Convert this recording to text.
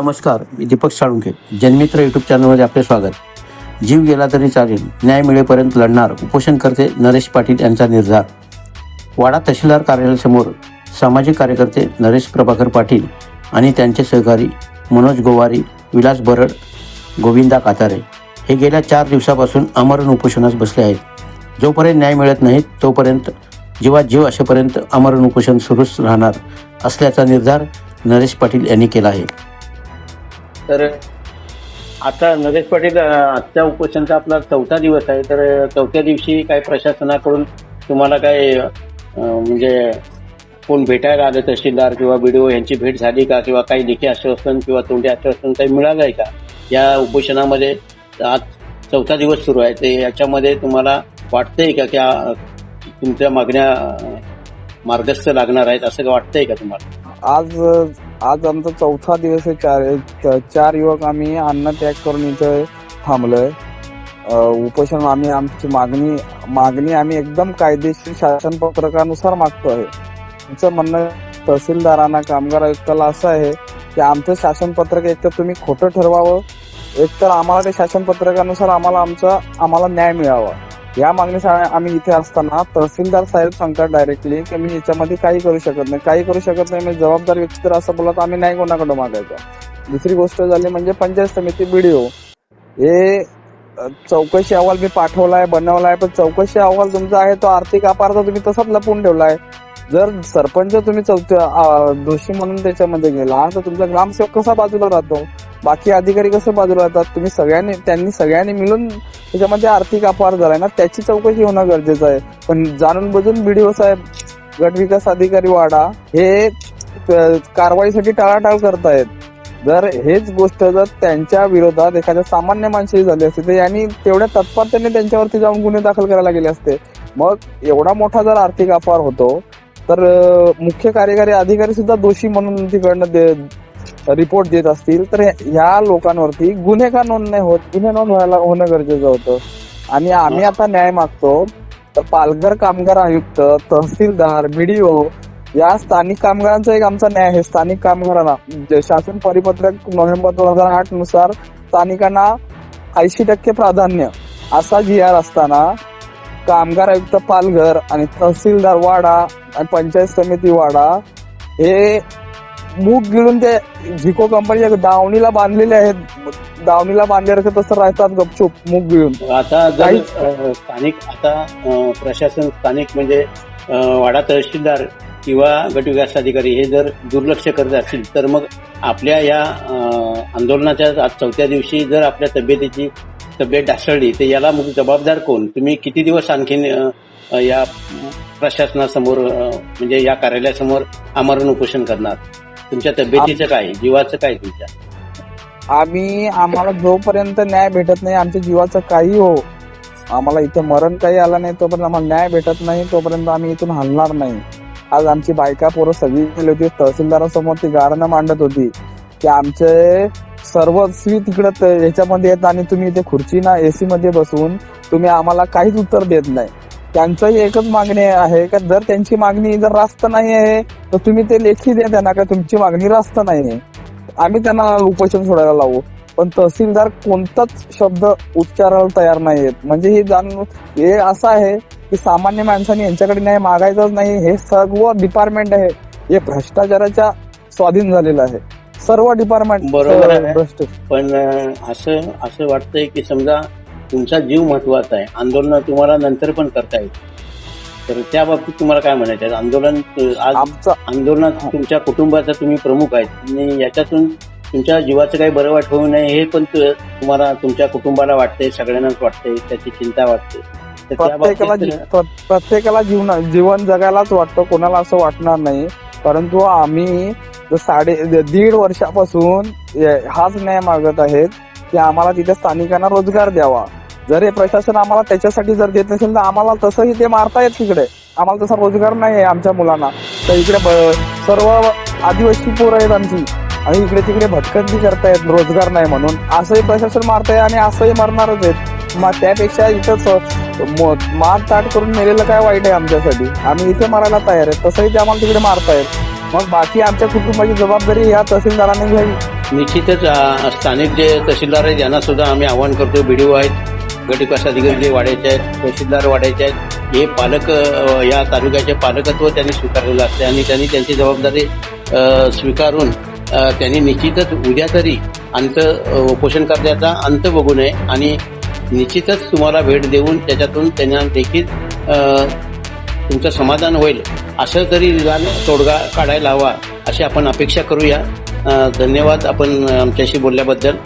नमस्कार मी दीपक साळुंखे जन्मित्र यूट्यूब चॅनलमध्ये आपले स्वागत. जीव गेला तरी चालेल न्याय मिळेपर्यंत लढणार उपोषणकर्ते नरेश पाटील यांचा निर्धार. वाडा तहसीलदार कार्यालयासमोर सामाजिक कार्यकर्ते नरेश प्रभाकर पाटील आणि त्यांचे सहकारी मनोज गोवारी विलास बरड गोविंदा कातारे हे गेल्या चार दिवसापासून अमरण उपोषणास बसले आहेत. जोपर्यंत न्याय मिळत नाही तोपर्यंत जीवात जीव असेपर्यंत अमरण उपोषण सुरूच राहणार असल्याचा निर्धार नरेश पाटील यांनी केला आहे. तर आता नरेश पाटील आजच्या उपोषणचा आपला चौथा दिवस आहे. तर चौथ्या दिवशी काय प्रशासनाकडून तुम्हाला काय म्हणजे कोण भेटायला आलं तहसीलदार किंवा बीडीओ यांची भेट झाली का? किंवा काही लेखी आश्वासन किंवा तोंडी आश्वासन काही मिळालं आहे का? या उपोषणामध्ये आज चौथा दिवस सुरू आहे. ते याच्यामध्ये तुम्हाला वाटतंय का की तुमच्या मागण्या मार्गस्थ लागणार आहेत असं का वाटतंय का तुम्हाला? आज आज आमचा चौथा दिवस आहे चार चार युवक आम्ही अन्न त्याग करून इथं थांबलोय. उपोषण आम्ही आमची मागणी मागणी आम्ही एकदम कायदेशीर शासन पत्रकानुसार मागतोय. आमचं म्हणणं तहसीलदारांना कामगार आयुक्ताला असं आहे की आमचं शासन पत्रक एक तर तुम्ही खोटं ठरवावं एक तर आम्हाला ते शासन पत्रकानुसार आम्हाला आमचा आम्हाला न्याय मिळावा. या मागणीसाठी आम्ही इथे असताना तहसीलदार साहेब सांगतात डायरेक्टली की मी याच्यामध्ये काही करू शकत नाही. काही करू शकत नाही म्हणजे जबाबदार व्यक्ती तर असं बोलत आम्ही नाही कोणाकडे मागायचा. दुसरी गोष्ट झाली म्हणजे पंचायत समिती बीडीओ हे चौकशी अहवाल मी पाठवलाय बनवलाय पण चौकशी अहवाल तुमचा आहे तो आर्थिक अपार्थ तुम्ही तसाच लपून ठेवलाय. जर सरपंच तुम्ही चौथ्या दोषी म्हणून त्याच्यामध्ये गेला तर तुमचा ग्रामसेवक कसा बाजूला राहतो? बाकी अधिकारी कसे बाजूला राहतात? तुम्ही सगळ्यांनी त्यांनी सगळ्यांनी मिळून त्याच्यामध्ये आर्थिक अपहार झालाय ना त्याची चौकशी होणं गरजेचं आहे. पण जाणून बुजून बीडीओ साहेब गटविकास अधिकारी वाडा हे कारवाईसाठी टाळाटाळ करतायत. जर हेच गोष्ट जर त्यांच्या विरोधात एखाद्या सामान्य माणसाची झाली असते तर यांनी तेवढ्या तत्परतेने त्यांच्यावरती जाऊन गुन्हे दाखल करायला गेले असते. मग एवढा मोठा जर आर्थिक अपहार होतो तर मुख्य कार्यकारी अधिकारी सुद्धा दोषी म्हणून तिकडनं दे- रिपोर्ट देत असतील. तर ह्या लोकांवरती गुन्हे का नोंद नाही होत? गुन्हे नोंद व्हायला होणं गरजेचं होतं. आणि आम्ही आता न्याय मागतो. तर पालघर कामगार आयुक्त तहसीलदार बीडीओ या स्थानिक कामगारांचा एक आमचा न्याय आहे. स्थानिक कामगारांना जे शासन परिपत्रक नोव्हेंबर दोन हजार आठनुसार स्थानिकांना ऐंशी टक्के प्राधान्य असा जी आर असताना कामगार आयुक्त पालघर आणि तहसीलदार वाडा आणि पंचायत समिती वाडा हे मूग गिळून ते झिको कंपनीच्या दावणीला बांधलेले आहेत. दावणीला बांधल्यासारखं तसं राहतात गपचूप मूग गिळून. आता जर स्थानिक आता प्रशासन स्थानिक म्हणजे वाडा तहसीलदार किंवा गटविकास अधिकारी हे जर दुर्लक्ष करत असतील तर मग आपल्या या आंदोलनाच्या आज चौथ्या दिवशी जर आपल्या तब्येतीची तब्येत ढासळली तर याला मग जबाबदार कोण? तुम्ही किती दिवस आणखीन या प्रशासनासमोर म्हणजे या कार्यालयासमोर आमरण उपोषण करणार. तुमच्या तब्येतीचं काय? जीवाचं काय तुमच्या? आम्ही आम्हाला जोपर्यंत न्याय भेटत नाही आमच्या जीवाचं काही हो आम्हाला इथं मरण काही आलं नाही तोपर्यंत आम्हाला न्याय भेटत नाही तोपर्यंत आम्ही इथून हलणार नाही. आज आमची बायका पोरं सगळी गेली होती तहसीलदारासमोर ती गारणं मांडत होती. की आमचे सर्व स्वी तिकडं याच्यामध्ये येत आणि तुम्ही इथे खुर्ची ना एसी मध्ये बसून तुम्ही आम्हाला काहीच उत्तर देत नाही. त्यांचंही एकच मागणी आहे का जर त्यांची मागणी जर रास्त नाही आहे तर तुम्ही ते लेखी द्या त्यांना का तुमची मागणी रास्त नाही आहे? आम्ही त्यांना उपोषण सोडायला लावू. पण तहसीलदार कोणताच शब्द उच्चारायला तयार नाहीयेत म्हणजे हे जाणून हे असं आहे की सामान्य माणसाने यांच्याकडे न्याय मागायचाच नाही. हे सर्व डिपार्टमेंट आहे. हे भ्रष्टाचाराच्या स्वाधीन झालेलं आहे. सर्व डिपार्टमेंट बरोबर. भ्रष्ट पण असं असं वाटतंय की समजा तुमचा जीव महत्त्वाचा आहे. आंदोलन तुम्हाला नंतर पण करता येईल. तर त्या बाबतीत तुम्हाला काय म्हणायचं आहे? आंदोलन आज आमचा आंदोलनात तुमच्या कुटुंबाचा तुम्ही प्रमुख आहेत. आणि याच्यातून तुमच्या जीवाचं काही बरं वाट होऊ नये हे पण तुम्हाला तुमच्या कुटुंबाला वाटते सगळ्यांनाच वाटते त्याची चिंता वाटते. प्रत्येकाला प्रत्येकाला जीवन जीवन जगायलाच वाटतं कोणाला असं वाटणार नाही. परंतु आम्ही साडे दीड वर्षापासून हाच न्याय मागत आहेत की आम्हाला तिथे स्थानिकांना रोजगार द्यावा. जर हे प्रशासन आम्हाला त्याच्यासाठी जर देत नसेल तर आम्हाला तसंही ते मारतायत तिकडे. आम्हाला तसा रोजगार नाही आहे आमच्या मुलांना. तर इकडे ब- सर्व आदिवासी पोरं आहेत आमची. आणि इकडे तिकडे भटकंती करतायत रोजगार नाही म्हणून. असंही प्रशासन मारताय आणि असंही मरणारच आहेत. मग त्यापेक्षा इथंच मार ताट करून नेलेलं काय वाईट आहे आमच्यासाठी? आम्ही इथे मारायला तयार आहे तसंही ते आम्हाला तिकडे मारतायत. मग बाकी आमच्या कुटुंबाची जबाबदारी ह्या तहसीलदारांनी घ्यावी. निश्चितच स्थानिक जे तहसीलदार आहेत यांना सुद्धा आम्ही आवाहन करतो बीडीओ आहेत. गटविकास अधिकारी जे वाढायचे आहेत तहसीलदार वाढायचे आहेत. हे पालक या तालुक्याचे पालकत्व त्यांनी स्वीकारलेलं असते आणि त्यांनी त्यांची जबाबदारी स्वीकारून त्यांनी निश्चितच उद्या तरी अंत उपोषण उपोषणकर्त्याचा अंत बघू नये आणि निश्चितच तुम्हाला भेट देऊन त्याच्यातून त्यांना देखील तुमचं समाधान होईल. असं तरी निदान तोडगा काढायला हवा अशी आपण अपेक्षा करूया. धन्यवाद आपण आमच्याशी बोलल्याबद्दल.